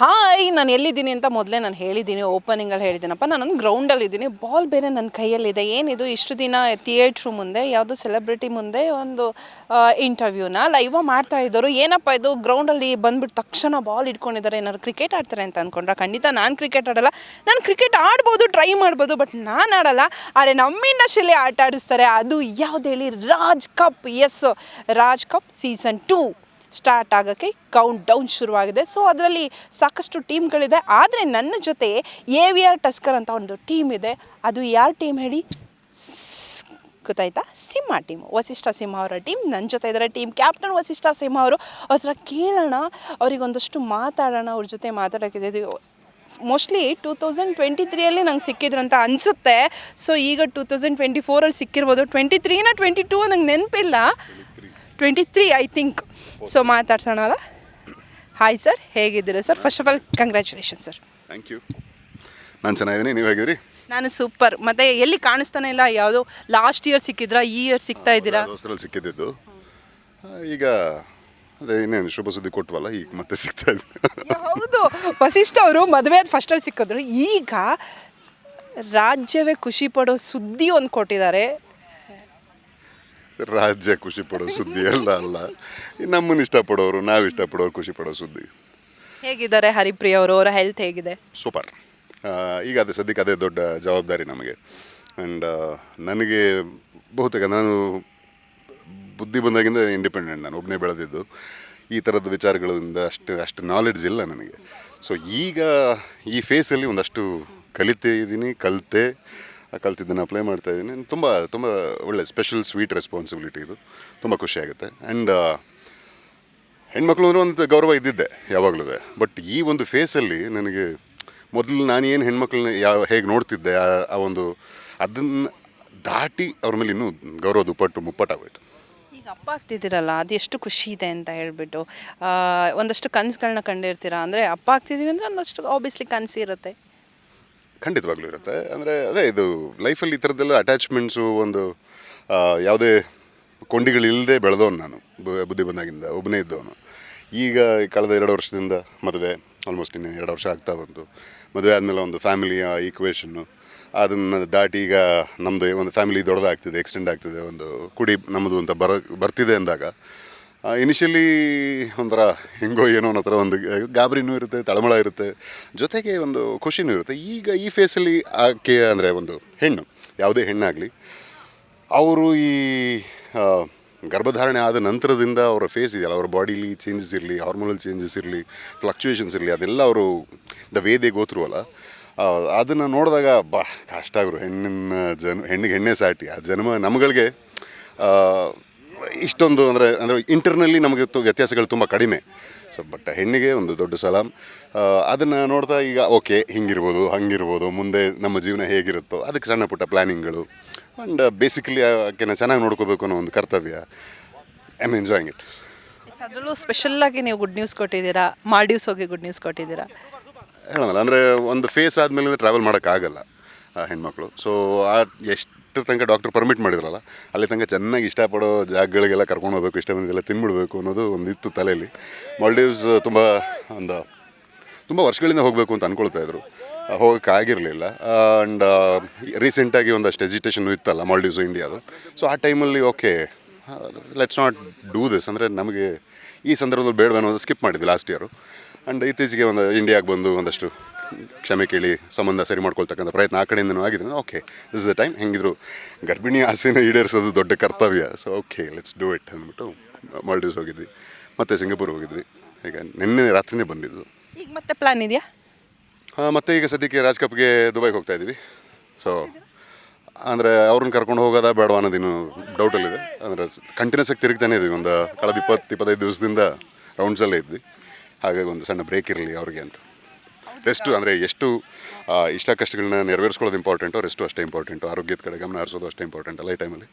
Hi ನಾನು ಎಲ್ಲಿದ್ದೀನಿ ಅಂತ ಮೊದಲೇ ನಾನು ಹೇಳಿದ್ದೀನಿ ಓಪನಿಂಗಲ್ಲಿ ಹೇಳಿದ್ದೀನಪ್ಪ. ನಾನೊಂದು ಗ್ರೌಂಡಲ್ಲಿ ಇದ್ದೀನಿ. ಬಾಲ್ ಬೇರೆ ನನ್ನ ಕೈಯಲ್ಲಿದೆ. ಏನಿದು? ಇಷ್ಟು ದಿನ ಥಿಯೇಟ್ರು ಮುಂದೆ, ಯಾವುದೋ ಸೆಲೆಬ್ರಿಟಿ ಮುಂದೆ ಒಂದು ಇಂಟರ್ವ್ಯೂನ ಲೈವ ಮಾಡ್ತಾ ಇದ್ದರು. ಏನಪ್ಪ ಇದು? ಗ್ರೌಂಡಲ್ಲಿ ಬಂದ್ಬಿಟ್ಟು ತಕ್ಷಣ ಬಾಲ್ ಇಟ್ಕೊಂಡಿದ್ದಾರೆ ಏನಾದ್ರು ಕ್ರಿಕೆಟ್ ಆಡ್ತಾರೆ ಅಂತ ಅಂದ್ಕೊಂಡ್ರೆ ಖಂಡಿತ ನಾನು ಕ್ರಿಕೆಟ್ ಆಡಲ್ಲ. ನಾನು ಕ್ರಿಕೆಟ್ ಆಡ್ಬೋದು ಟ್ರೈ ಮಾಡ್ಬೋದು ಬಟ್ ನಾನು ಆಡಲ್ಲ. ಆದರೆ ನಮ್ಮ ಇಂಡಸ್ಟ್ರಿಯಲ್ಲಿ ಆಟ ಆಡಿಸ್ತಾರೆ. ಅದು ಯಾವ್ದು ಹೇಳಿ? Raj cup. Yes Raj cup season two start ಆಗೋಕ್ಕೆ ಕೌಂಟ್ ಡೌನ್ ಶುರುವಾಗಿದೆ. ಸೊ ಅದರಲ್ಲಿ ಸಾಕಷ್ಟು ಟೀಮ್ಗಳಿದೆ. ಆದರೆ ನನ್ನ ಜೊತೆ ಎ ವಿ ಆರ್ ಟಸ್ಕರ್ ಅಂತ ಒಂದು ಟೀಮ್ ಇದೆ. ಅದು ಯಾರ ಟೀಮ್ ಹೇಳಿ? ಗೊತ್ತಾಯ್ತಾ? ಸಿಂಹ ಟೀಮ್ ವಸಿಷ್ಠ ಸಿಂಹ ಅವರ ಟೀಮ್ ನನ್ನ ಜೊತೆ ಇದ್ದಾರೆ ಟೀಮ್ ಕ್ಯಾಪ್ಟನ್ ವಸಿಷ್ಠ ಸಿಂಹ ಅವರು. ಅವ್ರ ಕೇಳೋಣ, ಅವರಿಗೊಂದಷ್ಟು ಮಾತಾಡೋಣ, ಅವ್ರ ಜೊತೆ ಮಾತಾಡೋಕ್ಕಿದೆ. ಮೋಸ್ಟ್ಲಿ ಟೂ ತೌಸಂಡ್ ಟ್ವೆಂಟಿ ತ್ರೀಯಲ್ಲಿ ನಂಗೆ ಸಿಕ್ಕಿದ್ರು ಅಂತ ಅನಿಸುತ್ತೆ. ಸೊ ಈಗ ಟೂ ತೌಸಂಡ್ ಟ್ವೆಂಟಿ ಫೋರಲ್ಲಿ ಸಿಕ್ಕಿರ್ಬೋದು. ಟ್ವೆಂಟಿ ತ್ರೀನ ಟ್ವೆಂಟಿ ಟೂ ನಂಗೆ ನೆನಪಿಲ್ಲ. Twenty three I think so ಮಾತಾಡ್ಸೋಣಲ್ಲ hi sir ಹೇಗಿದ್ದೀರಾ sir first of all congratulation sir thank you ನಾನು ಚೆನ್ನಾಗಿದ್ದೀನಿ. ನೀವು ಹೇಗಿದ್ದೀರಿ? ನಾನು ಸೂಪರ್ ಮತ್ತೆ ಎಲ್ಲಿ ಕಾಣಿಸ್ತಾನೆ ಇಲ್ಲ? ಯಾವುದೋ ಲಾಸ್ಟ್ ಇಯರ್ ಸಿಕ್ಕಿದ್ರಾ ಈ ಇಯರ್ ಸಿಗ್ತಾ ಇದ್ದೀರಾ? ದೋಸ್ತರಲ್ಲಿ ಸಿಕ್ಕಿದ್ದು. ಈಗ ಅದೇ ಇನ್ನೇನು ಶುಭ ಸುದ್ದಿ ಕೊಟ್ವಲ್ಲ ಈಗ ಮತ್ತೆ ಸಿಗ್ತಾ ಇದ್ದೀನಿ ಹೌದು. ವಸಿಷ್ಠ ಅವರು ಮದುವೆ ಆದ ಫಸ್ಟಲ್ಲಿ ಸಿಕ್ಕಿದ್ರು. ಈಗ ರಾಜ್ಯವೇ ಖುಷಿ ಪಡೋ ಸುದ್ದಿ ಒಂದು ಕೊಟ್ಟಿದ್ದಾರೆ. ರಾಜ್ಯ ಖುಷಿ ಪಡೋ ಸುದ್ದಿ ಎಲ್ಲ ಅಲ್ಲ. ನಮ್ಮನ್ನು ಇಷ್ಟಪಡೋರು ನಾವು ಇಷ್ಟಪಡೋರು ಖುಷಿ ಪಡೋ ಸುದ್ದಿ. ಹೇಗಿದ್ದಾರೆ ಹರಿಪ್ರಿಯ ಅವರು? ಅವರ ಹೆಲ್ತ್ ಹೇಗಿದೆ? ಸೂಪರ್. ಈಗ ಅದೇ ಸದ್ಯಕ್ಕೆ ಅದೇ ದೊಡ್ಡ ಜವಾಬ್ದಾರಿ ನಮಗೆ. ಆ್ಯಂಡ್ ನನಗೆ ಬಹುತೇಕ ನಾನು ಬುದ್ಧಿ ಬಂದಾಗಿಂದ ಇಂಡಿಪೆಂಡೆಂಟ್ ನಾನು ಒಬ್ಬನೇ ಬೆಳೆದಿದ್ದು. ಈ ಥರದ ವಿಚಾರಗಳಿಂದ ಅಷ್ಟು ಅಷ್ಟು ನಾಲೆಡ್ಜ್ ಇಲ್ಲ ನನಗೆ. ಸೊ ಈಗ ಈ ಫೇಸಲ್ಲಿ ಒಂದಷ್ಟು ಕಲಿತೇ ಇದ್ದೀನಿ ಕಲಿತೆ. ಕಲ್ತಿದ್ದನ್ನು ಅಪ್ಲೈ ಮಾಡ್ತಾ ಇದ್ದೀನಿ. ತುಂಬ ತುಂಬ ಒಳ್ಳೆ ಸ್ಪೆಷಲ್ ಸ್ವೀಟ್ ರೆಸ್ಪಾನ್ಸಿಬಿಲಿಟಿ ಇದು. ತುಂಬ ಖುಷಿಯಾಗುತ್ತೆ ಆ್ಯಂಡ್ ಹೆಣ್ಮಕ್ಳು ಅಂದರೆ ಒಂದು ಗೌರವ ಇದ್ದಿದ್ದೆ ಯಾವಾಗಲೂ. ಬಟ್ ಈ ಒಂದು ಫೇಸಲ್ಲಿ ನನಗೆ ಮೊದಲು ನಾನು ಏನು ಹೆಣ್ಮಕ್ಳನ್ನ ಯಾವ, ಹೇಗೆ ನೋಡ್ತಿದ್ದೆ, ಆ- ಒಂದು ಅದನ್ನು ದಾಟಿ ಅವ್ರ ಮೇಲೆ ಇನ್ನೂ ಗೌರವ ದುಪ್ಪಟ್ಟು ಮುಪ್ಪಟ್ಟಾಗೋಯ್ತು. ಈಗ ಅಪ್ಪ ಆಗ್ತಿದ್ದೀರಲ್ಲ, ಅದು ಎಷ್ಟು ಖುಷಿ ಇದೆ ಅಂತ ಹೇಳಿಬಿಟ್ಟು ಒಂದಷ್ಟು ಕನಸುಗಳನ್ನ ಕಂಡಿರ್ತೀರಾ? ಅಂದರೆ ಅಪ್ಪ ಆಗ್ತಿದ್ದೀವಿ ಅಂದರೆ ಒಂದಷ್ಟು ಆಬ್ವಿಯಸ್ಲಿ ಕನಸು ಇರುತ್ತೆ. ಖಂಡಿತವಾಗ್ಲೂ ಇರುತ್ತೆ. ಅಂದರೆ ಅದೇ ಇದು ಲೈಫಲ್ಲಿ ಈ ಥರದ್ದೆಲ್ಲ ಅಟ್ಯಾಚ್ಮೆಂಟ್ಸು ಒಂದು ಯಾವುದೇ ಕೊಂಡಿಗಳಿಲ್ಲದೆ ಬೆಳೆದವನು ನಾನು. ಬುದ್ಧಿ ಬಂದಾಗಿಂದ ಒಬ್ಬನೇ ಇದ್ದವನು. ಈಗ ಕಳೆದ ಎರಡು ವರ್ಷದಿಂದ ಮದುವೆ ಆಲ್ಮೋಸ್ಟ್ ಇನ್ನು ಎರಡು ವರ್ಷ ಆಗ್ತಾ ಬಂತು. ಮದುವೆ ಆದಮೇಲೆ ಒಂದು ಫ್ಯಾಮಿಲಿಯ ಈಕ್ವೇಷನ್ನು ಅದನ್ನು ದಾಟಿ ಈಗ ನಮ್ಮದು ಒಂದು ಫ್ಯಾಮಿಲಿ ದೊಡ್ಡದಾಗ್ತಿದೆ ಎಕ್ಸ್ಟೆಂಡ್ ಆಗ್ತಿದೆ, ಒಂದು ಕುಡಿ ನಮ್ಮದು ಅಂತ ಬರ, ಬರ್ತಿದೆ ಅಂದಾಗ ಇನಿಷಿಯಲಿ ಒಂಥರ ಹೆಂಗೋ ಏನೋ ಅನ್ನೋ ಥರ ಒಂದು ಗಾಬರಿನೂ ಇರುತ್ತೆ, ತಳಮಳ ಇರುತ್ತೆ, ಜೊತೆಗೆ ಒಂದು ಖುಷಿನೂ ಇರುತ್ತೆ. ಈಗ ಈ ಫೇಸಲ್ಲಿ ಆಕೆ ಅಂದರೆ ಒಂದು ಹೆಣ್ಣು, ಯಾವುದೇ ಹೆಣ್ಣಾಗಲಿ, ಅವರು ಈ ಗರ್ಭಧಾರಣೆ ಆದ ನಂತರದಿಂದ ಅವರ ಫೇಸ್ ಇದೆಯಲ್ಲ, ಅವರ ಬಾಡಿಲಿ ಚೇಂಜಸ್ ಇರಲಿ ಹಾರ್ಮೋನಲ್ ಚೇಂಜಸ್ ಇರಲಿ ಫ್ಲಕ್ಚುಯೇಷನ್ಸ್ ಇರಲಿ, ಅದೆಲ್ಲ ಅವರು ದ ವೇದೆ ಗೋತ್ರವಲ್ಲ ಅದನ್ನು ನೋಡಿದಾಗ, ಬಾ, ಕಷ್ಟ ಆಗರು ಹೆಣ್ಣಿನ ಜನ್, ಹೆಣ್ಣಿಗೆ ಹೆಣ್ಣೆ ಸಾಟಿ, ಆ ಜನ್ಮ ನಮ್ಗಳಿಗೆ ಇಷ್ಟೊಂದು ಅಂದರೆ ಅಂದರೆ ಇಂಟರ್ನಲ್ಲಿ ನಮಗೆ ವ್ಯತ್ಯಾಸಗಳು ತುಂಬ ಕಡಿಮೆ. ಸೊ ಬಟ್ ಹೆಣ್ಣಿಗೆ ಒಂದು ದೊಡ್ಡ ಸಲಾಮ್ ಅದನ್ನು ನೋಡ್ತಾ ಈಗ ಓಕೆ ಹಿಂಗಿರ್ಬೋದು ಹಂಗಿರ್ಬೋದು ಮುಂದೆ ನಮ್ಮ ಜೀವನ ಹೇಗಿರುತ್ತೋ ಅದಕ್ಕೆ ಸಣ್ಣ ಪುಟ್ಟ ಪ್ಲ್ಯಾನಿಂಗ್ಗಳು ಆ್ಯಂಡ್ ಬೇಸಿಕಲಿ ಆಕೆನ ಚೆನ್ನಾಗಿ ನೋಡ್ಕೋಬೇಕು ಅನ್ನೋ ಒಂದು ಕರ್ತವ್ಯ. ಐ ಆಮ್ ಎಂಜಾಯಿಂಗ್ ಇಟ್ ಅದರಲ್ಲೂ ಸ್ಪೆಷಲ್ಲಾಗಿ ನೀವು ಗುಡ್ ನ್ಯೂಸ್ ಕೊಟ್ಟಿದ್ದೀರಾ? ಮಾಲ್ಡೀವ್ಸ್ ಹೋಗಿ ಗುಡ್ ನ್ಯೂಸ್ ಕೊಟ್ಟಿದ್ದೀರಾ? ಹೇಳೋಲ್ಲ ಅಂದರೆ ಒಂದು ಫೇಸ್ ಆದಮೇಲೆ ಟ್ರಾವೆಲ್ ಮಾಡೋಕ್ಕಾಗಲ್ಲ ಆ ಹೆಣ್ಮಕ್ಳು. ಸೊ ಆ ಎಷ್ಟು ತನಕ ಡಾಕ್ಟರ್ ಪರ್ಮಿಟ್ ಮಾಡಿದ್ರಲ್ಲ, ಅಲ್ಲಿ ತನಕ ಚೆನ್ನಾಗಿ ಇಷ್ಟಪಡೋ ಜಾಗಗಳಿಗೆಲ್ಲ ಕರ್ಕೊಂಡು ಹೋಗಬೇಕು, ಇಷ್ಟ ಬಂದಿದ್ದೆಲ್ಲ ತಿನ್ಬಿಡ್ಬೇಕು ಅನ್ನೋದು ಒಂದು ಇತ್ತು ತಲೆಯಲ್ಲಿ. ಮಾಲ್ಡೀವ್ಸ್ ತುಂಬ ಒಂದು, ತುಂಬ ವರ್ಷಗಳಿಂದ ಹೋಗಬೇಕು ಅಂತ ಅಂದ್ಕೊಳ್ತಾ ಇದ್ರು. ಹೋಗೋಕ್ಕಾಗಿರಲಿಲ್ಲ ಆ್ಯಂಡ್ ರೀಸೆಂಟಾಗಿ ಒಂದಷ್ಟು ಎಜಿಟೇಷನ್ ಇತ್ತಲ್ಲ ಮಾಲ್ಡೀವ್ಸ್ ಇಂಡಿಯಾದು ಸೊ ಆ ಟೈಮಲ್ಲಿ okay let's not do this ಅಂದರೆ ನಮಗೆ ಈ ಸಂದರ್ಭದಲ್ಲಿ ಬೇಡ ಅನ್ನೋದು ಸ್ಕಿಪ್ ಮಾಡಿದ್ವಿ ಲಾಸ್ಟ್ ಇಯರು ಆ್ಯಂಡ್ ಇತ್ತೀಚೆಗೆ ಒಂದು ಇಂಡಿಯಾಗೆ ಬಂದು ಒಂದಷ್ಟು ಕ್ಷಮೆ ಕೇಳಿ ಸಂಬಂಧ ಸರಿ ಮಾಡ್ಕೊಳ್ತಕ್ಕಂಥ ಪ್ರಯತ್ನ ಆ ಕಡೆಯಿಂದನೂ ಆಗಿದೆ. Okay this is the time ಹೆಂಗಿದ್ರು ಗರ್ಭಿಣಿ ಆಸೆನ ಈಡೇರಿಸೋದು ದೊಡ್ಡ ಕರ್ತವ್ಯ. So okay let's do it ಅಂದ್ಬಿಟ್ಟು ಮಾಲ್ಡೀವ್ಸ್ ಹೋಗಿದ್ವಿ. ಮತ್ತು ಸಿಂಗಾಪುರ್ ಹೋಗಿದ್ವಿ. ಈಗ ನಿನ್ನೆ ರಾತ್ರಿನೇ ಬಂದಿದ್ದು. ಈಗ ಮತ್ತೆ ಪ್ಲಾನ್ ಇದೆಯಾ? ಹಾಂ ಮತ್ತೆ ಈಗ ಸದ್ಯಕ್ಕೆ ರಾಜ್ ಕಪ್ಗೆ ದುಬೈಗೆ ಹೋಗ್ತಾ ಇದ್ದೀವಿ. ಸೊ ಅಂದರೆ ಅವ್ರನ್ನ ಕರ್ಕೊಂಡು ಹೋಗೋದಾ ಬೇಡವಾ ಅನ್ನೋದಿನ್ನು ಡೌಟಲ್ಲಿದೆ ಅಂದರೆ ಕಂಟಿನ್ಯೂಸ್ ಆಗಿ ತಿರುಗ್ತಾನೆ ಇದ್ವಿ ಒಂದು ಕಳೆದ ಇಪ್ಪತ್ತು ಇಪ್ಪತ್ತೈದು ದಿವಸದಿಂದ ರೌಂಡ್ಸಲ್ಲೇ ಇದ್ವಿ. ಹಾಗಾಗಿ ಒಂದು ಸಣ್ಣ ಬ್ರೇಕ್ ಇರಲಿ ಅವ್ರಿಗೆ ಅಂತ. ರೆಸ್ಟು ಅಂದರೆ ಎಷ್ಟು ಇಷ್ಟ ಕಷ್ಟಗಳನ್ನ ನೆರವೇರಿಸ್ಕೊಳ್ಳೋದು ಇಂಪಾರ್ಟೆಂಟು ರೆಸ್ಟು ಅಷ್ಟೇ ಇಂಪಾರ್ಟೆಂಟು ಆರೋಗ್ಯದ ಕಡೆ ಗಮನ ಹರಿಸೋದು ಅಷ್ಟೇ ಇಂಪಾರ್ಟೆಂಟ್ ಅಲ್ಲ ಈ ಟೈಮಲ್ಲಿ